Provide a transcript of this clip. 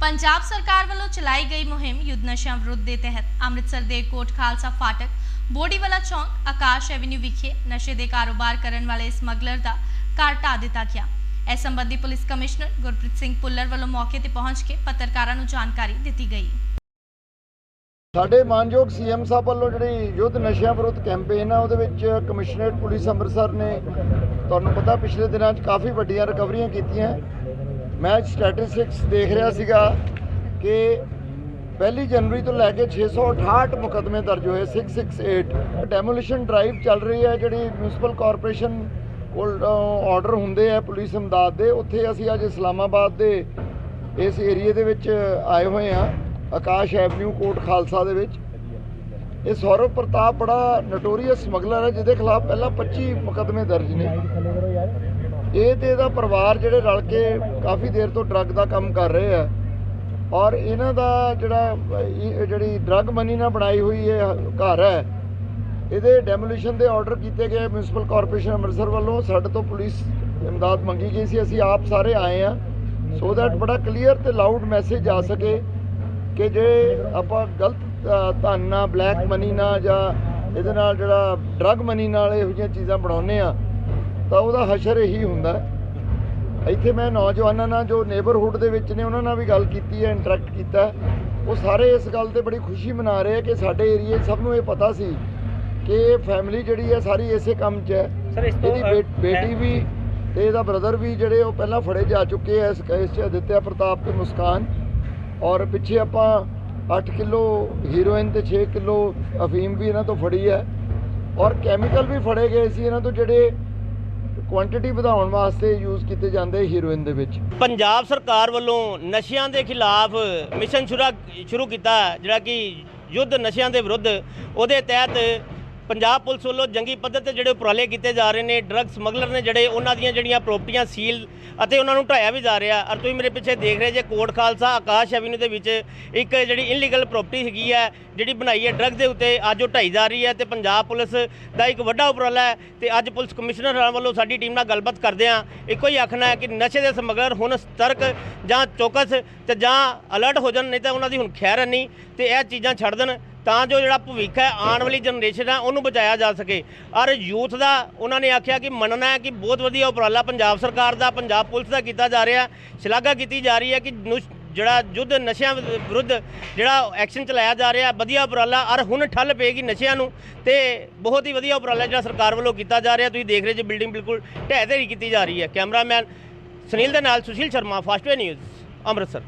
ਪੰਜਾਬ ਸਰਕਾਰ ਵੱਲੋਂ ਚਲਾਈ ਗਈ ਮੁਹਿੰਮ ਯੁੱਧ ਨਸ਼ਿਆਂ ਵਿਰੁੱਧ ਦੇ ਤਹਿਤ ਅੰਮ੍ਰਿਤਸਰ ਦੇ ਕੋਟ ਖਾਲਸਾ ਫਾਟਕ, ਬੋਡੀਵਾਲਾ ਚੌਂਕ, ਆਕਾਸ਼ ਐਵਨਿਊ ਵਿਖੇ ਨਸ਼ੇ ਦੇ ਕਾਰੋਬਾਰ ਕਰਨ ਵਾਲੇ ਸਮਗਲਰ ਦਾ ਘਰ ਢਾਹ ਦਿੱਤਾ ਗਿਆ। ਇਸ ਸੰਬੰਧੀ ਪੁਲਿਸ ਕਮਿਸ਼ਨਰ ਗੁਰਪ੍ਰੀਤ ਸਿੰਘ ਪੁੱਲਰ ਵੱਲੋਂ ਮੌਕੇ ਤੇ ਪਹੁੰਚ ਕੇ ਪੱਤਰਕਾਰਾਂ ਨੂੰ ਜਾਣਕਾਰੀ ਦਿੱਤੀ ਗਈ। ਸਾਡੇ ਮਾਨਯੋਗ ਸੀਐਮ ਸਾਹਿਬ ਵੱਲੋਂ ਜਿਹੜੀ ਯੁੱਧ ਨਸ਼ਿਆਂ ਵਿਰੁੱਧ ਕੈਂਪੇਨ ਆ, ਉਹਦੇ ਵਿੱਚ ਕਮਿਸ਼ਨਰੇਟ ਪੁਲਿਸ ਅੰਮ੍ਰਿਤਸਰ ਨੇ, ਤੁਹਾਨੂੰ ਪਤਾ ਪਿਛਲੇ ਦਿਨਾਂ 'ਚ ਕਾਫੀ ਵੱਡੀਆਂ ਰਿਕਵਰੀਆਂ ਕੀਤੀਆਂ। ਮੈਂ ਸਟੈਟਿਸਟਿਕਸ ਦੇਖ ਰਿਹਾ ਸੀਗਾ ਕਿ ਪਹਿਲੀ ਜਨਵਰੀ ਤੋਂ ਲੈ ਕੇ 668 ਮੁਕੱਦਮੇ ਦਰਜ ਹੋਏ 668 ਡੈਮੋਲੀਸ਼ਨ ਡਰਾਈਵ ਚੱਲ ਰਹੀ ਹੈ, ਜਿਹੜੀ ਮਿਊਨਿਸਪਲ ਕਾਰਪੋਰੇਸ਼ਨ ਕੋਲ ਆਰਡਰ ਹੁੰਦੇ ਆ ਪੁਲਿਸ ਇਮਦਾਦ ਦੇ, ਉੱਥੇ ਅਸੀਂ ਅੱਜ ਇਸਲਾਮਾਬਾਦ ਦੇ ਇਸ ਏਰੀਏ ਦੇ ਵਿੱਚ ਆਏ ਹੋਏ ਆ ਆਕਾਸ਼ ਐਵਨਿਊ ਕੋਟ ਖਾਲਸਾ ਦੇ ਵਿੱਚ। ਇਹ ਸੌਰਵ ਪ੍ਰਤਾਪ ਬੜਾ ਨਟੋਰੀਅਸ ਸਮਗਲਰ ਹੈ, ਜਿਹਦੇ ਖਿਲਾਫ ਪਹਿਲਾਂ 25 ਮੁਕੱਦਮੇ ਦਰਜ ਨੇ। ਇਹ ਤੇ ਇਹਦਾ ਪਰਿਵਾਰ ਜਿਹੜੇ ਰਲ ਕੇ ਕਾਫੀ ਦੇਰ ਤੋਂ ਡਰੱਗ ਦਾ ਕੰਮ ਕਰ ਰਹੇ ਆ। ਔਰ ਇਹਨਾਂ ਦਾ ਜਿਹੜਾ ਜਿਹੜੀ ਡਰੱਗ ਮਨੀ ਨਾਲ ਬਣਾਈ ਹੋਈ ਇਹ ਘਰ ਹੈ, ਇਹਦੇ ਡੈਮੋਲੀਸ਼ਨ ਦੇ ਆਰਡਰ ਕੀਤੇ ਗਏ ਮਿਊਨਿਸਪਲ ਕਾਰਪੋਰੇਸ਼ਨ ਅੰਮ੍ਰਿਤਸਰ ਵੱਲੋਂ। ਸਾਡੇ ਤੋਂ ਪੁਲਿਸ ਇਮਦਾਦ ਮੰਗੀ ਗਈ ਸੀ, ਅਸੀਂ ਆਪ ਸਾਰੇ ਆਏ ਆ ਸੋ ਦੈਟ ਬੜਾ ਕਲੀਅਰ ਤੇ ਲਾਊਡ ਮੈਸੇਜ ਆ ਸਕੇ ਕਿ ਜੇ ਆਪਾਂ ਗਲਤ ਧਨ ਨਾਲ ਬਲੈਕ ਮਨੀ ਨਾਲ ਜਾਂ ਇਹਦੇ ਨਾਲ ਜਿਹੜਾ ਡਰੱਗ ਮਨੀ ਨਾਲ ਇਹੋ ਜਿਹੀਆਂ ਚੀਜ਼ਾਂ ਬਣਾਉਂਦੇ ਆ ਤਾਂ ਉਹਦਾ ਹਸ਼ਰ ਇਹੀ ਹੁੰਦਾ। ਇੱਥੇ ਮੈਂ ਨੌਜਵਾਨਾਂ ਨਾਲ ਜੋ ਨੇਬਰਹੁੱਡ ਦੇ ਵਿੱਚ ਨੇ ਉਹਨਾਂ ਨਾਲ ਵੀ ਗੱਲ ਕੀਤੀ ਹੈ ਇੰਟਰੈਕਟ ਕੀਤਾ। ਉਹ ਸਾਰੇ ਇਸ ਗੱਲ ਤੇ ਬੜੀ ਖੁਸ਼ੀ ਮਨਾ ਰਹੇ ਆ ਕਿ ਸਾਡੇ ਏਰੀਏ ਸਭ ਨੂੰ ਇਹ ਪਤਾ ਸੀ ਕਿ ਇਹ ਫੈਮਿਲੀ ਜਿਹੜੀ ਹੈ ਸਾਰੀ ਇਸੇ ਕੰਮ 'ਚ ਹੈ ਸਰ ਇਸ ਤੋਂ ਇਹਦੀ ਬੇ- ਬੇਟੀ ਵੀ ਤੇ ਇਹਦਾ ਬ੍ਰਦਰ ਵੀ ਜਿਹੜੇ ਉਹ ਪਹਿਲਾਂ ਫੜੇ ਜਾ ਚੁੱਕੇ ਐ ਇਸ ਕੇਸ 'ਚ ਅਦਿੱਤਿਆ ਪ੍ਰਤਾਪ ਤੇ ਮੁਸਕਾਨ ਔਰ ਪਿੱਛੇ ਆਪਾਂ 8 ਕਿਲੋ ਹੀਰੋਇਨ ਤੇ 6 ਕਿਲੋ ਅਫੀਮ ਵੀ ਇਹਨਾਂ ਤੋਂ ਫੜੀ ਹੈ ਔਰ ਕੈਮੀਕਲ ਵੀ ਫੜੇ ਗਏ ਸੀ ਇਹਨਾਂ ਤੋਂ ਜਿਹੜੇ ਕੁਆਂਟੀਟੀ ਵਧਾਉਣ ਵਾਸਤੇ ਯੂਜ਼ ਕੀਤੇ ਜਾਂਦੇ ਹੀਰੋਇਨ ਦੇ ਵਿੱਚ। ਪੰਜਾਬ ਸਰਕਾਰ ਵੱਲੋਂ ਨਸ਼ਿਆਂ ਦੇ ਖਿਲਾਫ ਮਿਸ਼ਨ ਸ਼ੁਰਾ ਸ਼ੁਰੂ ਕੀਤਾ, ਜਿਹੜਾ ਕਿ ਯੁੱਧ ਨਸ਼ਿਆਂ ਦੇ ਵਿਰੁੱਧ, ਉਹਦੇ ਤਹਿਤ ਪੰਜਾਬ ਪੁਲਿਸ ਵੱਲੋਂ ਜੰਗੀ ਪੱਧਰ ਤੇ ਜਿਹੜੇ ਉਪਰਾਲੇ ਕੀਤੇ ਜਾ ਰਹੇ ਨੇ ਡਰੱਗ ਸਮਗਲਰ ਨੇ ਜਿਹੜੇ ਉਹਨਾਂ ਦੀਆਂ ਜਿਹੜੀਆਂ ਪ੍ਰਾਪਰਟੀਆਂ ਸੀਲ ਅਤੇ ਉਹਨਾਂ ਨੂੰ ਢਾਇਆ ਵੀ ਜਾ ਰਿਹਾ। ਔਰ ਤੁਸੀਂ ਮੇਰੇ ਪਿੱਛੇ ਦੇਖ ਰਹੇ ਜੇ ਕੋਟ ਖਾਲਸਾ ਆਕਾਸ਼ ਐਵਨਿਊ ਦੇ ਵਿੱਚ ਇੱਕ ਜਿਹੜੀ ਇਨਲੀਗਲ ਪ੍ਰਾਪਰਟੀ ਹੈਗੀ ਹੈ ਜਿਹੜੀ ਬਣਾਈ ਹੈ ਡਰੱਗ ਦੇ ਉੱਤੇ, ਅੱਜ ਉਹ ਢਾਈ ਜਾ ਰਹੀ ਹੈ ਤੇ ਪੰਜਾਬ ਪੁਲਿਸ ਦਾ ਇੱਕ ਵੱਡਾ ਉਪਰਾਲਾ ਹੈ ਤੇ ਅੱਜ ਪੁਲਿਸ ਕਮਿਸ਼ਨਰ ਹੋਰਾਂ ਵੱਲੋਂ ਸਾਡੀ ਟੀਮ ਨਾਲ ਗੱਲਬਾਤ ਕਰਦੇ ਹਾਂ। ਇੱਕੋ ਹੀ ਆਖਣਾ ਹੈ ਕਿ ਨਸ਼ੇ ਦੇ ਸਮਗਲਰ ਹੁਣ ਸਤਰਕ ਜਾਂ ਚੌਕਸ ਤੇ ਜਾਂ ਅਲਰਟ ਹੋ ਜਾਣ, ਨਹੀਂ ਤਾਂ ਉਹਨਾਂ ਦੀ ਹੁਣ ਖੈਰ ਨਹੀਂ ਤੇ ਇਹ ਚੀਜ਼ਾਂ ਛੱਡ ਦੇਣ। ਤਾਂ ਜੋ ਜਿਹੜਾ ਭਵਿੱਖ ਹੈ ਆਉਣ ਵਾਲੀ ਜਨਰੇਸ਼ਨ ਹੈ, ਉਹਨੂੰ ਬਚਾਇਆ ਜਾ ਸਕੇ। ਔਰ ਯੂਥ ਦਾ, ਉਹਨਾਂ ਨੇ ਆਖਿਆ ਕਿ ਮੰਨਣਾ ਹੈ ਕਿ ਬਹੁਤ ਵਧੀਆ ਉਪਰਾਲਾ ਪੰਜਾਬ ਸਰਕਾਰ ਦਾ, ਪੰਜਾਬ ਪੁਲਿਸ ਦਾ ਕੀਤਾ ਜਾ ਰਿਹਾ। ਸ਼ਲਾਘਾ ਕੀਤੀ ਜਾ ਰਹੀ ਹੈ ਕਿ ਨੁਸ਼- ਜਿਹੜਾ ਯੁੱਧ ਨਸ਼ਿਆਂ ਵਿਰੁੱਧ ਜਿਹੜਾ ਐਕਸ਼ਨ ਚਲਾਇਆ ਜਾ ਰਿਹਾ, ਵਧੀਆ ਉਪਰਾਲਾ। ਔਰ ਹੁਣ ਠੱਲ ਪਏਗੀ ਨਸ਼ਿਆਂ ਨੂੰ ਤੇ ਬਹੁਤ ਹੀ ਵਧੀਆ ਉਪਰਾਲਾ ਜਿਹੜਾ ਸਰਕਾਰ ਵੱਲੋਂ ਕੀਤਾ ਜਾ ਰਿਹਾ। ਤੁਸੀਂ ਦੇਖ ਰਹੇ ਜੇ ਬਿਲਡਿੰਗ ਬਿਲਕੁਲ ਢਹਿ ਢੇਰੀ ਕੀਤੀ ਜਾ ਰਹੀ ਹੈ। ਕੈਮਰਾਮੈਨ ਸੁਨੀਲ ਦੇ ਨਾਲ ਸੁਸ਼ੀਲ ਸ਼ਰਮਾ ਫਾਸਟਵੇ ਨਿਊਜ਼, ਅੰਮ੍ਰਿਤਸਰ।